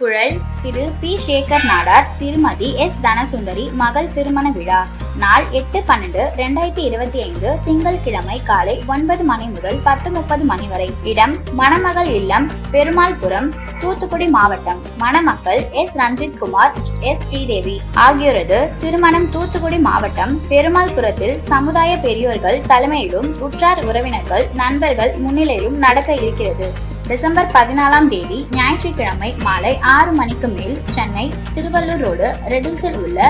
குழல் திரு பி. சேகர் நாடார் திருமதி எஸ். தனசுந்தரி மகள் திருமண விழா. நாள் எட்டு பன்னெண்டு ரெண்டாயிரத்தி இருபத்தி ஐந்து திங்கட்கிழமை காலை ஒன்பது மணி முதல் பத்து முப்பது மணி வரை. இடம் மணமகள் இல்லம் பெருமாள்புரம் தூத்துக்குடி மாவட்டம். மணமக்கள் எஸ். ரஞ்சித் குமார் எஸ். ஸ்ரீதேவி. ஆகியோரது திருமணம் தூத்துக்குடி மாவட்டம் பெருமாள்புரத்தில் சமுதாய பெரியோர்கள் தலைமையிலும் உற்றார் உறவினர்கள் நண்பர்கள் முன்னிலையிலும் நடக்க இருக்கிறது. டிசம்பர் பதினாலாம் தேதி ஞாயிற்றுக்கிழமை மாலை ஆறு மணிக்கு மேல் சென்னை திருவள்ளூர் ரோடு ரெடில்ஸில் உள்ள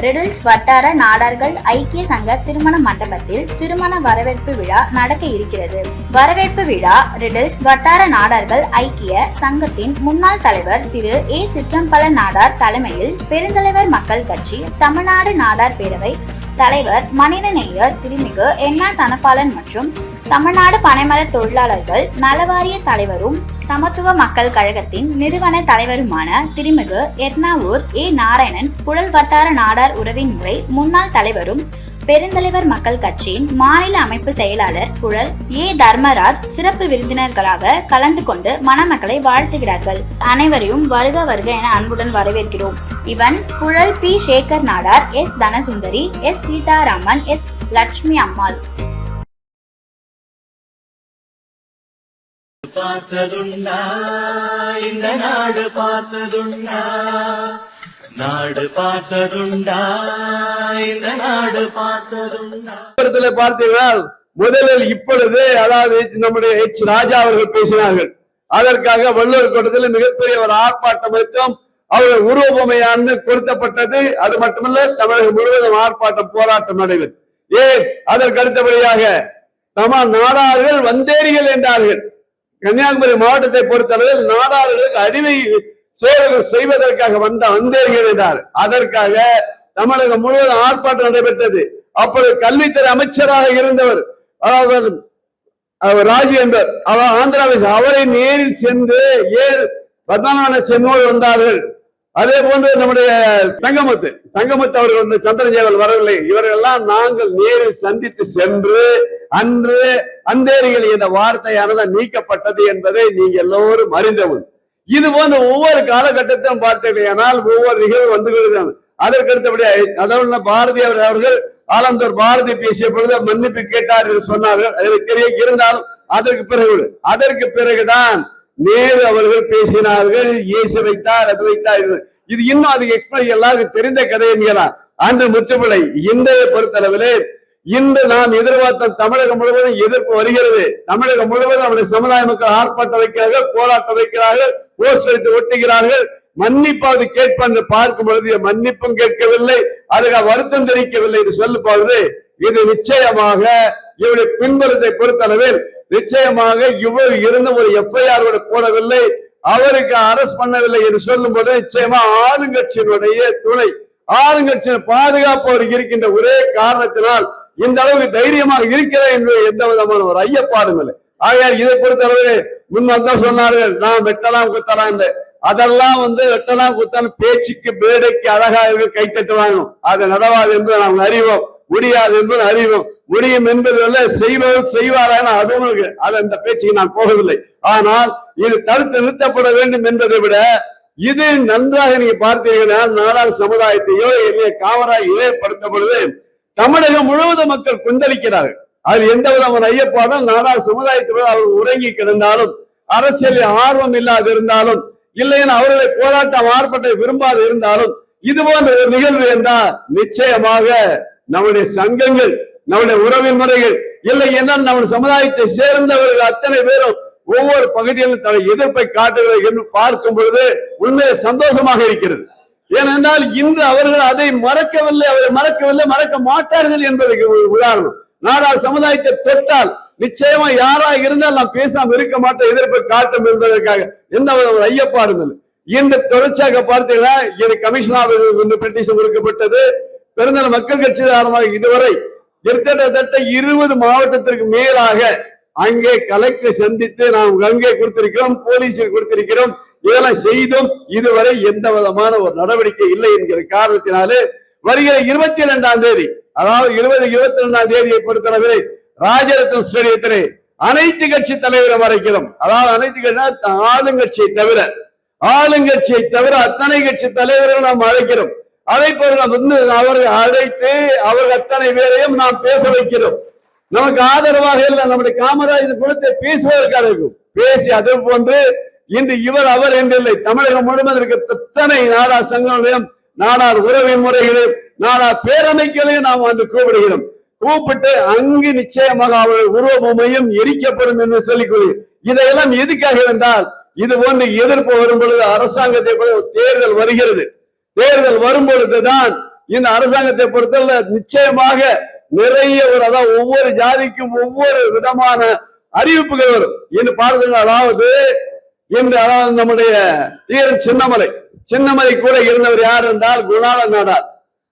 ரெடில்ஸ் வட்டார நாடார்கள் ஐக்கிய சங்க திருமண மண்டபத்தில் திருமண வரவேற்பு விழா நடக்க இருக்கிறது. வரவேற்பு விழா ரெடில்ஸ் வட்டார நாடார்கள் ஐக்கிய சங்கத்தின் முன்னாள் தலைவர் திரு ஏ. சிற்றம்பல நாடார் தலைமையில் பெருந்தலைவர் மக்கள் கட்சி தமிழ்நாடு நாடார் பேரவை தலைவர் மனிதநேயர் திருமிகு எண்ணா தனபாலன் மற்றும் தமிழ்நாடு பனைமர தொழிலாளர்கள் நலவாரிய தலைவரும் சமத்துவ மக்கள் கழகத்தின் நிறுவன தலைவருமான திருமிகு எர்ணாவூர் ஏ. நாராயணன் புழல் வட்டார நாடார் உறவின் முறை முன்னாள் தலைவரும் பெருந்தலைவர் மக்கள் கட்சியின் மாநில அமைப்பு செயலாளர் குழல் ஏ. தர்மராஜ் சிறப்பு விருந்தினர்களாக கலந்து கொண்டு மணமக்களை வாழ்த்துகிறார்கள். அனைவரையும் வருக வருக என அன்புடன் வரவேற்கிறோம். இவன் குழல் P. Sekar Nadar S. Dhanasundari S. Seetharaman S. Lakshmi Ammal. பார்த்ததுண்டா? இந்த நாடு பார்த்ததுண்டா? நாடு பார்த்ததுண்டா? இந்த நாடு பார்த்ததுண்டா? பார்த்தீர்கள் முதலில் இப்பொழுது அதாவது நம்முடைய எச் ராஜா அவர்கள் பேசினார்கள். அதற்காக வள்ளுவர் கூட்டத்தில் மிகப்பெரிய ஒரு ஆர்ப்பாட்டம் இருக்கும் அவர் உருவபொம்மையான்னு பொருத்தப்பட்டது. அது மட்டுமல்ல தமிழகம் முழுவதும் ஆர்ப்பாட்டம் போராட்டம் நடைபெறும் ஏன்? அதற்கு அடுத்தபடியாக நம்ம நாடார்கள் வந்தேரிகள் என்றார்கள். கன்னியாகுமரி மாவட்டத்தை பொறுத்தளவில் நாடாளர்களுக்கு அடிமை சேவைகள் செய்வதற்காக வந்த வந்தேரிகள் என்றார் அதற்காக தமிழகம் முழுவதும் ஆர்ப்பாட்டம் நடைபெற்றது. அப்பொழுது கல்வித்துறை அமைச்சராக இருந்தவர் அதாவது அவர் ராஜு என்பவர் அவர் ஆந்திராவில் அவரை நேரில் சென்று ஏர் பத்மநாத சென்னோடு வந்தார்கள் அதே போன்று நம்முடைய தங்கமத்து தங்கமத்து அவர்கள் வந்து சந்திரஜேவல் வரவில்லை. இவர்களெல்லாம் நாங்கள் நேரில் சந்தித்து சென்று அன்று அந்தேரிகள் என்ற வார்த்தையானது நீக்கப்பட்டது என்பதை நீங்க எல்லோரும் அறிந்தவர் இது போன்ற ஒவ்வொரு காலகட்டத்திலும் பார்த்தீர்களானால் ஒவ்வொரு நிகழ்வு வந்து கொண்டிருக்கிறது. அதற்கு அடுத்தபடி அதாவது பாரதி அவர்கள் ஆலந்தூர் பாரதி பேசிய பொழுது மன்னிப்பு கேட்டார் என்று சொன்னார்கள். அதற்கு தெரிய இருந்தாலும் அதற்கு பிறகு அதற்கு பிறகுதான் நேரு அவர்கள் பேசினார்கள் இயேசு வைத்தார் அது வைத்தார் இது. இன்னும் அதுக்கு எக்ஸ்பிளைன் எல்லாருக்கும் தெரிந்த கதை அன்று முற்றுப்பிள்ளை இன்றைய பொறுத்தளவிலே இன்று நாம் எதிர்பார்த்த தமிழகம் முழுவதும் எதிர்ப்பு வருகிறது. தமிழகம் முழுவதும் நம்முடைய சமுதாய மக்கள் ஆர்ப்பாட்டம் வைக்கிறார்கள் போராட்டம் வைக்கிறார்கள் போஸ்ட் வைத்து ஒட்டுகிறார்கள். மன்னிப்பாவது கேட்பு பார்க்கும் பொழுது மன்னிப்பும் கேட்கவில்லை அதுக்கு வருத்தம் தெரிவிக்கவில்லை என்று சொல்லும்போது இது நிச்சயமாக இவருடைய பின்புலத்தை பொறுத்தளவில் நிச்சயமாக இவர் இருந்த ஒரு எஃப்ஐஆர் போடவில்லை அவருக்கு அரஸ்ட் பண்ணவில்லை என்று சொல்லும் போது நிச்சயமா ஆளுங்கட்சியினுடைய துணை ஆளுங்கட்சியின் பாதுகாப்பு அவருக்கு இருக்கின்ற ஒரே காரணத்தினால் இந்த அளவுக்கு தைரியமாக இருக்கிறேன் என்று எந்த விதமான ஒரு ஐயப்பாடும் இல்லை. ஆகையால் இதை பொறுத்தளவு முன் வந்தா சொன்னார்கள் நான் வெட்டலாம் குத்தலாம் இந்த அதெல்லாம் வந்து வெட்டலாம் குத்தலாம் பேச்சுக்கு பேடைக்கு அழகாக கை தட்டுவாங்க. அது நடவாது என்று நாம் அறிவோம். முடியாது என்பது அறிவும். முடியும் என்பது அல்ல செய்வது செய்வாரான அதுவும் அது அந்த பேச்சுக்கு நான் போகவில்லை. ஆனால் இது தடுத்து நிறுத்தப்பட வேண்டும் என்பதை விட இது நன்றாக நீங்க பார்த்தீங்கன்னா நாடார் சமுதாயத்தையோ இல்லை காவராய் ஏற்படுத்த பொழுது தமிழகம் முழுவதும் மக்கள் கொந்தளிக்கிறார்கள். அது எந்த விதமான ஐயப்பாடும் நாடார் சமுதாயத்தோடு அவர் உறங்கி கிடந்தாலும் அரசியலில் ஆர்வம் இல்லாது இருந்தாலும் இல்லைன்னு அவர்களை போராட்டம் ஆர்ப்பாட்டம் விரும்பாது இருந்தாலும் இது போன்ற ஒரு நிகழ்வு என்றால் நிச்சயமாக நம்முடைய சங்கங்கள் நம்முடைய உறவின் முறைகள் இல்லை என்றால் நம்ம சமுதாயத்தை சேர்ந்தவர்கள் அத்தனை பேரும் ஒவ்வொரு பகுதியிலும் தனது எதிர்ப்பை காட்டுகிறது என்று பார்க்கும் பொழுது உண்மையை சந்தோஷமாக இருக்கிறது. ஏனென்றால் இன்று அவர்கள் அதை மறக்கவில்லை அவரை மறக்கவில்லை மறக்க மாட்டார்கள் என்பதற்கு ஒரு உதாரணம். நாடார் சமுதாயத்தை தொட்டால் நிச்சயமா யாரா இருந்தால் நான் பேசாம இருக்க மாட்டேன் எதிர்ப்பை காட்டும் என்பதற்காக. எந்த ஒரு ஐயப்பாடும் இல்லை. இன்று தொடர்ச்சியாக பார்த்தீங்கன்னா இது கமிஷனர் வந்து பெட்டிஷன் கொடுக்கப்பட்டது. பெருந்தன மக்கள் கட்சி காரணமாக இதுவரை கிட்டத்தட்ட இருபது மாவட்டத்திற்கு மேலாக அங்கே கலெக்டர் சந்தித்து நாம் கங்கை கொடுத்திருக்கிறோம் போலீஸில் கொடுத்திருக்கிறோம் இதெல்லாம் செய்தும் இதுவரை எந்த விதமான ஒரு நடவடிக்கை இல்லை என்கிற காரணத்தினாலே வருகிற இருபத்தி இரண்டாம் தேதி அதாவது இருபது இருபத்தி ரெண்டாம் தேதியை பொறுத்தளவில் ராஜரத்னம் ஸ்டேடியத்திலே அனைத்து கட்சி தலைவரை மறைக்கிறோம். அதாவது அனைத்து கட்சி ஆளுங்கட்சியை தவிர ஆளுங்கட்சியை தவிர அத்தனை கட்சி தலைவர்கள் நாம் அழைக்கிறோம் அழைப்பவர்கள் வந்து அவரை அழைத்து அவர்கள் அத்தனை பேரையும் நாம் பேச வைக்கிறோம். நமக்கு ஆதரவாக இல்லை நம்முடைய காமராஜர் குணத்தை பேசுவதற்காக இருக்கும் பேசி அதே போன்று இன்று இவர் அவர் என்றில்லை தமிழகம் முழுவதும் இருக்க எத்தனை நாடா சங்கங்களையும் நாடார் உறவு முறைகளையும் நாடார் பேரமைக்கலையும் நாம் வந்து கூப்பிடுகிறோம். கூப்பிட்டு அங்கு நிச்சயமாக அவர்கள் உருவபொம்மையும் எரிக்கப்படும் என்று சொல்லிக் இதையெல்லாம் எதுக்காக இருந்தால் இது போன்று எதிர்ப்பு வரும் பொழுது அரசாங்கத்தை தேர்தல் வருகிறது. தேர்தல் வரும் பொழுதுதான் இந்த அரசாங்கத்தை பொறுத்தவரை நிச்சயமாக நிறைய ஒரு அதாவது ஒவ்வொரு ஜாதிக்கும் ஒவ்வொரு விதமான அறிவிப்புகள் வரும். என்று பாருங்கள் அதாவது இன்று அதாவது நம்முடைய தீரன் சின்னமலை. சின்னமலை கூட இருந்தவர் யார் என்றால் குணால நாடார்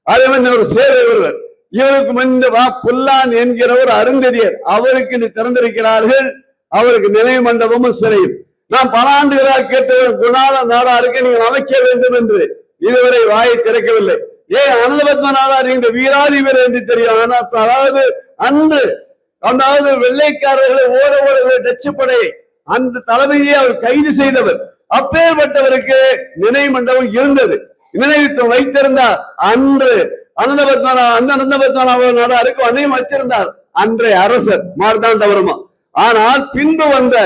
அதே மாதிரி ஒரு சேவை ஒருவர். இவருக்கு முன்பு புல்லான் என்கிற ஒரு அருந்ததியர். அவருக்கு இன்று திறந்திருக்கிறார்கள். அவருக்கு நினைவு மண்டபமும் சிறையும். நான் பல ஆண்டுகளாக கேட்டவர் குணால நாடாருக்கு நீங்கள் அமைக்க வேண்டும் என்று. இதுவரை வாயை திறக்கவில்லை. ஏன் அனந்தபத்ம நாடார் வீராதி வீராதிபர் என்று தெரியும். ஆனால் அதாவது அன்று அதாவது வெள்ளைக்காரர்களை ஓட ஓட டச்சு படையை அந்த தலைமையை அவர் கைது செய்தவர். அப்பேற்பட்டவருக்கு நினைவு மண்டபம் இருந்தது. நினைவு வைத்திருந்தார். அன்று அனந்தபத்மனா அந்த அனந்தபத்மனா நாடாருக்கு அன்னையும் வச்சிருந்தார் அன்றைய அரசர் மார்த்தாண்டவரமா ஆனால் பின்பு வந்த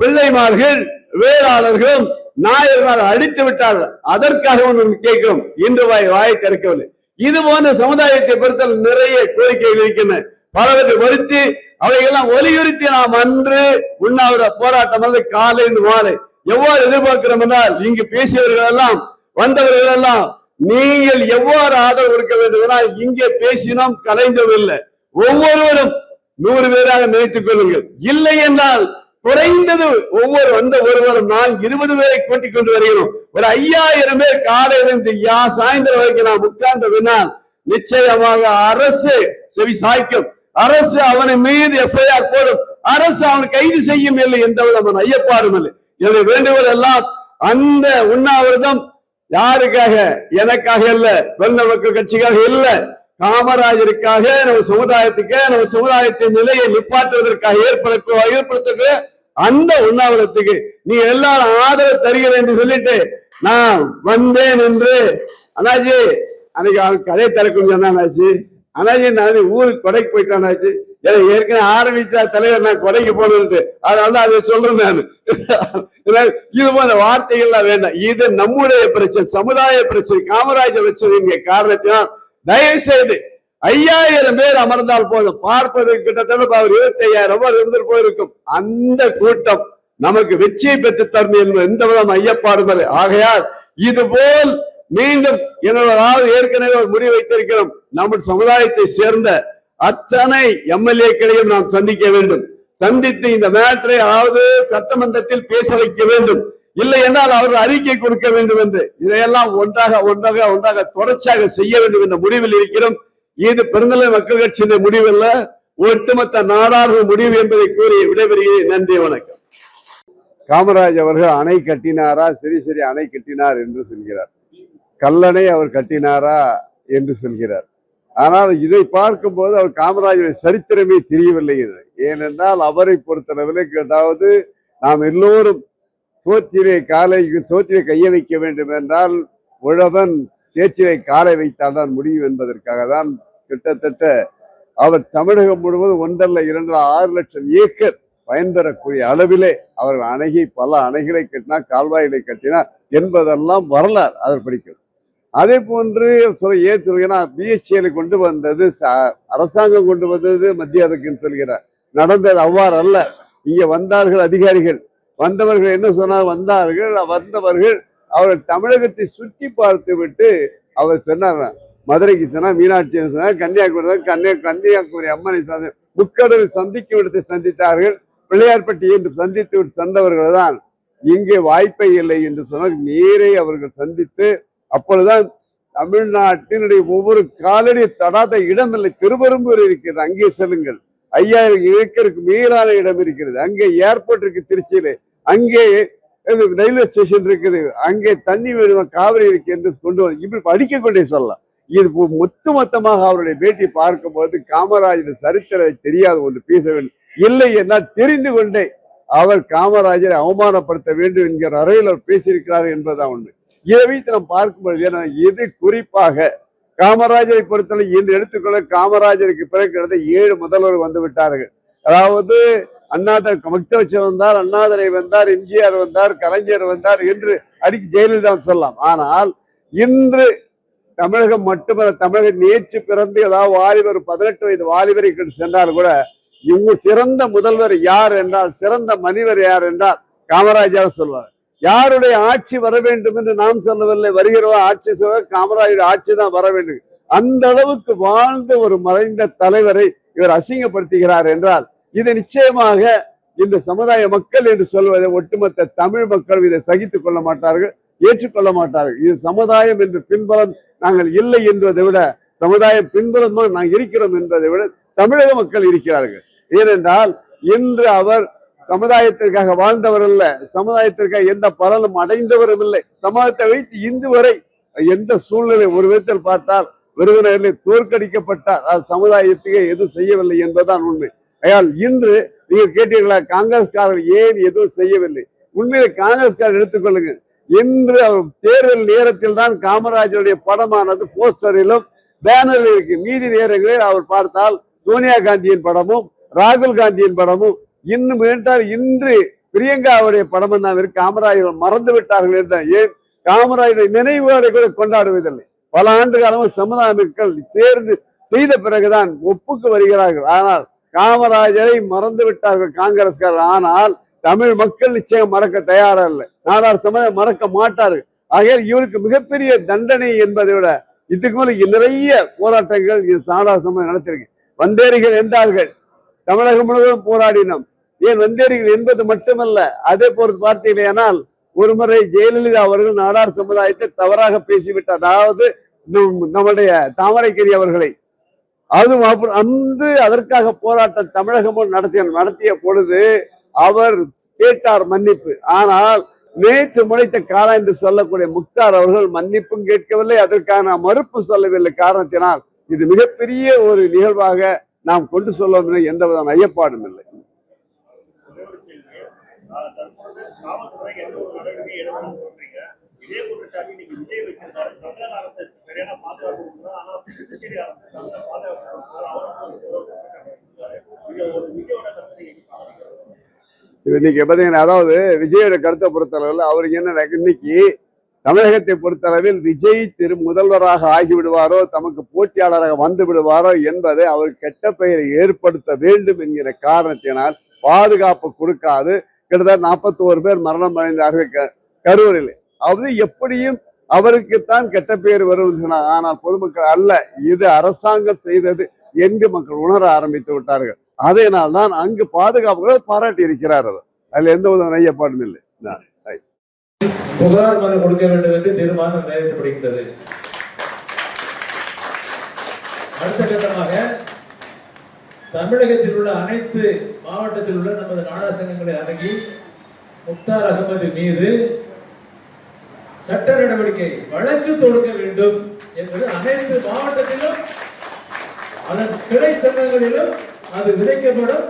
பிள்ளைமார்கள் வேளாளர்களும் நாயர்கள் அடித்து விட்டார்கள் அதற்காக ஒன்று கேட்கிறோம் இன்று வாய் வாயை திறக்கவில்லை. இது போன்ற சமுதாயத்தை பொறுத்தல் நிறைய கோரிக்கைகள் இருக்கின்றன. பலவற்றை வருத்தி அவையெல்லாம் வலியுறுத்தி நாம் அன்று உண்ணாவிர போராட்டம் வந்து காலை இருந்து மாலை எவ்வாறு எதிர்பார்க்கிறோம் என்றால் இங்கு பேசியவர்கள் எல்லாம் வந்தவர்கள் எல்லாம் நீங்கள் எவ்வாறு ஆதரவு கொடுக்க வேண்டும் என்றால் இங்கே பேசினோம் கலைந்ததில்லை ஒவ்வொருவரும் நூறு பேராக நினைத்துக் கொள்ளுங்கள். இல்லை என்றால் குறைந்தது ஒவ்வொரு வந்த ஒருவரும் நான் இருபது பேரை கூட்டிக் கொண்டு வருகிறோம். ஒரு ஐயாயிரம் பேர் காலையிலிருந்து யா சாயந்தரம் வரைக்கும் நாம் உட்கார்ந்த பின்னால் நிச்சயமாக அரசு செவி சாய்க்கும். அரசு அவனை மீது எஃப்ஐஆர் போடும். அரசு அவனை கைது செய்யும் இல்லை எந்த விதமான ஐயப்பாடும் இல்லை. என்னுடைய வேண்டுகோள் எல்லாம் அந்த உண்ணாவிரதம் யாருக்காக? எனக்காக இல்ல. வெள்ள மக்கள் கட்சிக்காக இல்ல. காமராஜருக்காக நம்ம சமுதாயத்துக்கு நம்ம சமுதாயத்தின் நிலையை நிப்பாட்டுவதற்காக ஏற்படுத்த ஏற்படுத்த அந்த உண்ணாவிரத்துக்கு நீ எல்லாரும் ஆதரவு தருகிறேன் என்று சொல்லிட்டு நான் வந்தேன் என்று அண்ணாஜி அன்னைக்கு அவன் கதையை திறக்கும் சொன்னாச்சு அண்ணாஜி நான் ஊருக்கு கொடைக்கு போயிட்டானாச்சு ஏற்கனவே ஆரம்பிச்சா தலைவர் நான் கொடைக்கு போனது அதனால அதை சொல்றேன் நான். இது போன்ற வார்த்தைகள்லாம் வேண்டாம். இது நம்முடைய பிரச்சனை சமுதாய பிரச்சனை காமராஜர் பிரச்சனை காரணத்தினால் தயவு செய்து ஐயாயிரம் பேர் அமர்ந்தால் போதும். பார்ப்பதற்கு கிட்டத்தட்ட அவர் இருபத்தி ஐயாயிரம் ரூபாய் இருந்துட்டு போயிருக்கும். அந்த கூட்டம் நமக்கு வெற்றியை பெற்று தரும் என்பது எந்த விதம் ஐயப்பாடுமது ஆகையால் இது போல் மீண்டும் என்னோட ஏற்கனவே ஒரு முடிவு வைத்திருக்கிறோம். நம்ம சமுதாயத்தை சேர்ந்த அத்தனை எம்எல்ஏக்களையும் நாம் சந்திக்க வேண்டும். சந்தித்து இந்த மேட்டரை அதாவது சட்டமன்றத்தில் பேச வைக்க வேண்டும். இல்லை என்றால் அவர் அறிக்கை கொடுக்க வேண்டும் என்று. இதையெல்லாம் ஒன்றாக ஒன்றாக ஒன்றாக தொடர்ச்சியாக செய்ய வேண்டும் என்ற முடிவில் இருக்கிறோம். இது பெருந்தலை மக்கள் கட்சியின் முடிவல்ல. ஒட்டுமொத்த நாடார்கள் முடிவு என்பதை கூறி விடைபெறுகிறேன். நன்றி வணக்கம். காமராஜ் அவர்கள் அணை கட்டினாரா? சரி சரி அணை கட்டினார் என்று சொல்கிறார். கல்லணை அவர் கட்டினாரா என்று சொல்கிறார். ஆனால் இதை பார்க்கும்போது அவர் காமராஜருடைய சரித்திரமே தெரியவில்லை இது. ஏனென்றால் அவரை பொறுத்தளவில் அதாவது நாம் எல்லோரும் சோற்றிலே காலை சோற்றிலே கைய வைக்க வேண்டும் என்றால் உழவன் சேற்றிலே காலை வைத்தால் தான் முடியும் என்பதற்காக தான் கிட்டத்தட்ட அவர் தமிழகம் முழுவதும் ஒன்றல்ல இரண்டு ஆறு லட்சம் ஏக்கர் பயன்பெறக்கூடிய அளவிலே அவர்கள் அணைகை பல அணைகளை கட்டினார் கால்வாய்களை கட்டினார் என்பதெல்லாம் வரலாறு அதை படிக்கிறது அதே போன்று சொல்ல ஏன் சொல்கிறார் பிஎஸ்சியில கொண்டு வந்தது ச- அரசாங்கம் கொண்டு வந்தது மத்திய அரசுன்னு சொல்கிறார். நடந்தது அவ்வாறு அல்ல இங்கே வந்தார்கள் அதிகாரிகள். வந்தவர்கள் என்ன சொன்னார்? வந்தார்கள் வந்தவர்கள் அவர் தமிழகத்தை சுற்றி பார்த்து விட்டு அவர் சொன்னார். மதுரைக்கு சொன்னால் மீனாட்சி சொன்னால் கன்னியாகுமரி சொன்னார், கன்னியா கன்னியாகுமரி அம்மனை சந்தி முக்கடல் சந்திக்கும் இடத்தை சந்தித்தார்கள். பிள்ளையார்பட்டி என்று சந்தித்து விட்டு தான் இங்கே வாய்ப்பே இல்லை என்று சொன்னால் நேரே அவர்கள் சந்தித்து அப்பொழுதுதான் தமிழ்நாட்டினுடைய ஒவ்வொரு காலடி தடாத இடம் இல்லை திருவெரும்பூர் இருக்கிறது அங்கே செல்லுங்கள். ஐயாயிரம் ஏக்கருக்கு மேலான இடம் இருக்கிறது. அங்கே ஏர்போர்ட் இருக்கு திருச்சியில. அங்கே ரயில்வே ஸ்டேஷன் இருக்குது. அங்கே தண்ணி வேணுமா காவிரி இருக்கு என்று கொண்டு வந்து இப்படி படிக்க கொண்டே சொல்லலாம். இது மொத்த மொத்தமாக அவருடைய பேட்டி பார்க்கும்போது காமராஜர் சரித்திர தெரியாத ஒன்று பேச வேண்டும் இல்லை என்றால் தெரிந்து கொண்டே அவர் காமராஜரை அவமானப்படுத்த வேண்டும் என்கிற அறையில் அவர் பேசியிருக்கிறார் என்பதுதான் உண்மை. இதை வைத்து நாம் பார்க்கும்பொழுது ஏன்னா, இது குறிப்பாக காமராஜரை பொறுத்தவரை இன்று எடுத்துக்கொள்ள காமராஜருக்கு பிறகு கிடந்த ஏழு முதல்வர் வந்து விட்டார்கள். அதாவது அண்ணாதர் மக்தவச்சு வந்தார் அண்ணாதுரை வந்தார் எம்ஜிஆர் வந்தார் கலைஞர் வந்தார் என்று அடிக்க ஜெயலலிதா சொல்லலாம். ஆனால் இன்று தமிழகம் மட்டுமல்ல தமிழக நேற்று பிறந்து ஏதாவது வாலிபர் பதினெட்டு வயது வாலிபரை சென்றால் கூட இவங்க சிறந்த முதல்வர் யார் என்றால் சிறந்த மனிதர் யார் என்றால் காமராஜர் சொல்வார். யாருடைய ஆட்சி வர வேண்டும் என்று நாம் சொல்லவில்லை வருகிறவா ஆட்சி சொல்ல காமராஜர் ஆட்சி தான் வர வேண்டும். அந்த அளவுக்கு வாழ்ந்த ஒரு மறைந்த தலைவரை இவர் அசிங்கப்படுத்துகிறார் என்றால் இது நிச்சயமாக இந்த சமுதாய மக்கள் என்று சொல்வதை ஒட்டுமொத்த தமிழ் மக்கள் இதை சகித்துக் கொள்ள மாட்டார்கள் ஏற்றுக்கொள்ள மாட்டார்கள். இது சமுதாயம் என்று பின்பலம் நாங்கள் இல்லை என்பதை விட சமுதாய பின்புறமாக நாங்கள் இருக்கிறோம் என்பதை விட தமிழக மக்கள் இருக்கிறார்கள். ஏனென்றால் இன்று அவர் சமுதாயத்திற்காக வாழ்ந்தவர் அல்ல சமுதாயத்திற்காக எந்த பலனும் அடைந்தவரும் இல்லை. சமுதாயத்தை வைத்து இன்று வரை எந்த சூழ்நிலை ஒரு விதத்தில் பார்த்தால் விருதுநகரில் தோற்கடிக்கப்பட்டார். அது சமுதாயத்துக்கு எதுவும் செய்யவில்லை என்பதுதான் உண்மை. ஆகையால் இன்று நீங்கள் கேட்டீர்களா காங்கிரஸ்காரர் ஏன் எதுவும் செய்யவில்லை? உண்மையிலே காங்கிரஸ்காரர் எடுத்துக்கொள்ளுங்க இன்று அவர் தேர்தல் நேரத்தில் தான் காமராஜருடைய படமானது போஸ்டரிலும் பேனரில் இருக்கு. மீதி நேரங்களில் அவர் பார்த்தால் சோனியா காந்தியின் படமும் ராகுல் காந்தியின் படமும். இன்னும் என்றால் இன்று பிரியங்காவுடைய படமும் தான் இருக்கு. காமராஜர் மறந்து விட்டார்கள் என்றால் ஏன்? காமராஜருடைய நினைவுகளை கூட கொண்டாடுவதில்லை. பல ஆண்டு காலமும் சமுதாய மக்கள் சேர்ந்து செய்த பிறகுதான் ஒப்புக்கு வருகிறார்கள். ஆனால் காமராஜரை மறந்து விட்டார்கள் காங்கிரஸ்காரர் ஆனால் தமிழ் மக்கள் நிச்சயம் மறக்க தயாரா இல்லை நாடார் சமுதாயம் மறக்க மாட்டார்கள். ஆகையால் இவருக்கு மிகப்பெரிய தண்டனை என்பதை விட இதுக்கு மேல நிறைய போராட்டங்கள் இது நாடார் சமுதாயம் நடத்திருக்கு. வந்தேரிகள் என்றார்கள். தமிழகம் முழுவதும் போராடினோம். ஏன் வந்தேரிகள் என்பது மட்டுமல்ல அதே பொறுத்து பார்த்தீர்களேனால் ஒருமுறை ஜெயலலிதா அவர்கள் நாடார் சமுதாயத்தை தவறாக பேசிவிட்டார். அதாவது நம்- நம்முடைய தாமரைக்கரி அவர்களை. அதுவும் அப்புறம் அன்று அதற்காக போராட்டம் தமிழகமும் நடத்திய நடத்திய பொழுது அவர் கேட்டார் மன்னிப்பு. ஆனால் நேற்று முளைத்த காலா என்று சொல்லக்கூடிய முக்தார் அவர்கள் மன்னிப்பும் கேட்கவில்லை அதற்கான மறுப்பு சொல்லவில்லை. காரணத்தினால் இது மிகப்பெரிய ஒரு நிகழ்வாக நாம் கொண்டு சொல்லும் எந்த விதமான ஐயப்பாடும் இல்லை. இன்னைக்கு பார்த்தீங்கன்னா அதாவது விஜயோட கருத்தை பொறுத்தளவில் அவருக்கு என்ன இன்னைக்கு தமிழகத்தை பொறுத்தளவில் விஜய் திரு முதல்வராக ஆகிவிடுவாரோ தமக்கு போட்டியாளராக வந்து விடுவாரோ என்பதை அவர் கெட்ட பெயரை ஏற்படுத்த வேண்டும் என்கிற காரணத்தினால் பாதுகாப்பு கொடுக்காது. கிட்டத்தட்ட நாற்பத்தோரு பேர் மரணம் அடைந்தார்கள் கரூரில். அது எப்படியும் அவருக்குத்தான் கெட்ட பெயர் வரும் ஆனால் பொதுமக்கள் அல்ல இது அரசாங்கம் செய்தது என்று மக்கள் உணர ஆரம்பித்து விட்டார்கள். அதனால் தான் அங்கு பாதுகாப்புகளை பாராட்டி இருக்கிறார் அவர். அதுல எந்த வித ஐயப்பாடும் இல்லை. புகார் மனு கொடுக்க வேண்டும் என்று தீர்மானம் நிறைவேற்றப்படுகின்றது. அடுத்த கட்டமாக தமிழகத்தில் உள்ள அனைத்து மாவட்டத்தில் உள்ள நமது நாடா சங்கங்களை அணுகி முக்தார் அகமது மீது சட்ட நடவடிக்கை வழக்கு தொடுக்க வேண்டும் என்பது அனைத்து மாவட்டத்திலும் அதன் கிளை சங்கங்களிலும் அது விதைக்கப்படும்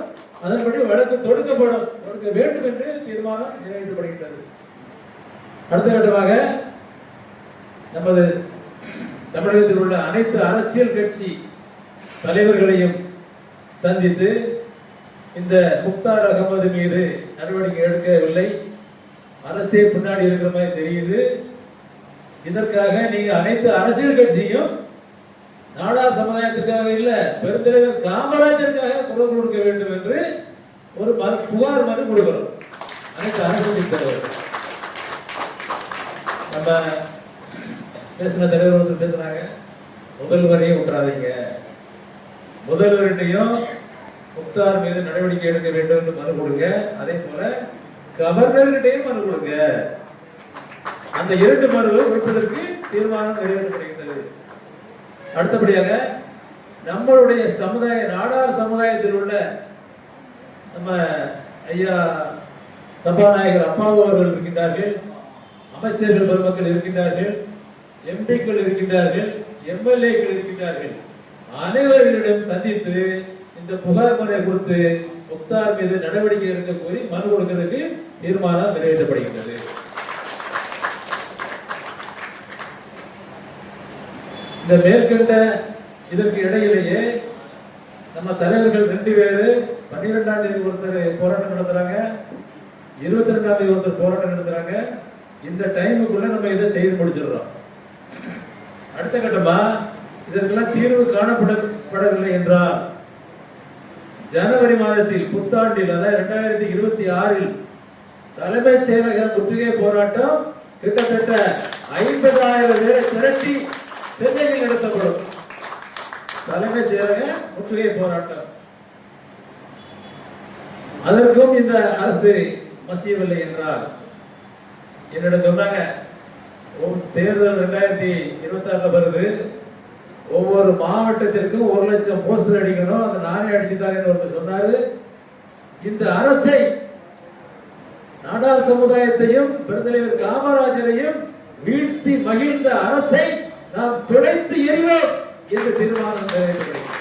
அதன்படி வழக்கு தொடுக்கப்படும். தொடுக்க வேண்டும் என்று தீர்மானம் நிறைவேற்றப்படுகின்றது. அடுத்த கட்டமாக நமது தமிழகத்தில் உள்ள அனைத்து அரசியல் கட்சி தலைவர்களையும் சந்தித்து இந்த முக்தார் அகமது மீது நடவடிக்கை எடுக்கவில்லை. அரசே பின்னாடி இருக்கிற மாதிரி தெரியுது. இதற்காக நீங்கள் அனைத்து அரசியல் கட்சியும் நாடா சமுதாயத்திற்காக இல்ல பெருந்தலைவர் காமராஜருக்காக குரல் கொடுக்க வேண்டும் என்று ஒரு புகார் மனு கொடுக்கிறோம். அனைத்து அரசியல் தலைவர் நம்ம பேசின தலைவர் வந்து பேசுறாங்க முதல்வரையும் விட்டுறாதீங்க முதல்வர்கிட்டையும் முக்தார் மீது நடவடிக்கை எடுக்க வேண்டும் என்று மனு கொடுங்க. அதே போல கவர்னர்கிட்டையும் மனு கொடுங்க. அந்த இரண்டு மனுவை கொடுப்பதற்கு தீர்மானம் நிறைவேற்றப்படுகின்றது. அடுத்தபடியாக நம்மளுடைய சமுதாய நாடார் சமுதாயத்தில் உள்ள நம்ம ஐயா சபாநாயகர் அப்பாவு அவர்கள் இருக்கின்றார்கள் அமைச்சர்கள் பெருமக்கள் இருக்கின்றார்கள் எம்பிக்கள் இருக்கின்றார்கள் எம்எல்ஏக்கள் இருக்கின்றார்கள். அனைவர்களிடம் சந்தித்து இந்த புகார் மனை கொடுத்து முக்தார் மீது நடவடிக்கை எடுக்க கோரி மனு கொடுக்கிறதுக்கு தீர்மானம் நிறைவேற்றப்படுகின்றது. இந்த மேற்கண்ட இதற்கு இடையிலேயே நம்ம தலைவர்கள் ரெண்டு பேரு பன்னிரெண்டாம் தேதி ஒருத்தர் போராட்டம் நடத்துறாங்க இருபத்தி ரெண்டாம் தேதி ஒருத்தர் போராட்டம் நடத்துறாங்க. இந்த டைமுக்குள்ள நம்ம இதை செய்து முடிச்சிடுறோம். அடுத்த கட்டமா இதற்கெல்லாம் தீர்வு காணப்படப்படவில்லை என்றால் ஜனவரி மாதத்தில் புத்தாண்டில் அதாவது இரண்டாயிரத்தி இருபத்தி ஆறில் தலைமைச் செயலக முற்றுகை போராட்டம் கிட்டத்தட்ட ஐம்பதாயிரம் பேரை திரட்டி சென்னையில் நடத்தப்படும். தலைமைச் செயலக முற்றுகை போராட்டம். அதற்கும் இந்த அரசு மசியவில்லை என்றால் என்னிடம் சொன்னாங்க தேர்தல் ரெண்டாயிரத்தி இருபத்தி ஆறுல வருது ஒவ்வொரு மாவட்டத்திற்கும் ஒரு லட்சம் போஸ்டர் அடிக்கணும் அதை நானே அடிச்சுதாங்கன்னு ஒருத்தர் சொன்னாரு. இந்த அரசை நாடார் சமுதாயத்தையும் பெருந்தலைவர் காமராஜரையும் வீழ்த்தி மகிழ்ந்த அரசை நாம் துடைத்து எறிவோம் என்று தீர்மானம் நிறைவேற்றப்படுகிறது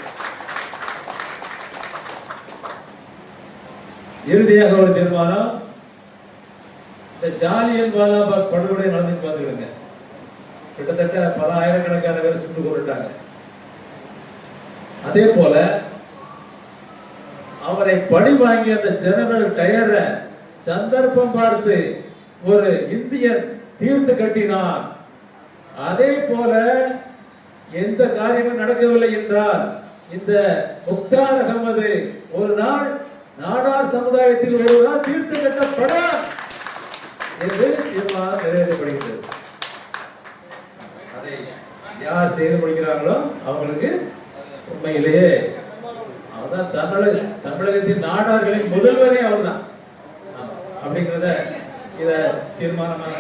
இறுதியாக ஒரு தீர்மானம். இந்த ஜாலியன் வாலாபாக் படுகொலை நடந்து பார்த்துக்கிடுங்க கிட்டத்தட்ட பல ஆயிரக்கணக்கான பேர் சுட்டு கொண்டுட்டாங்க அதே போல அவரை பழி வாங்கிய அந்த ஜெனரல் டயரை சந்தர்ப்பம் பார்த்து ஒரு இந்தியன் தீர்த்து கட்டினான். அதே போல எந்த காரியமும் நடக்கவில்லை என்றால் இந்த முக்தார் அகமது ஒரு நாள் நாடார் சமுதாயத்தில் ஒரு நாள் தீர்த்து கட்டப்பட என்று தீர்மானம் நிறைவேற்றப்படுகிறது அதை யார் செய்து முடிக்கிறாங்களோ அவங்களுக்கு உண்மையிலேயே அவர்தான் தமிழக தமிழகத்தின் நாடார்களின் முதல்வரே அவர்தான். அப்படிங்கிறத இத தீர்மானமாக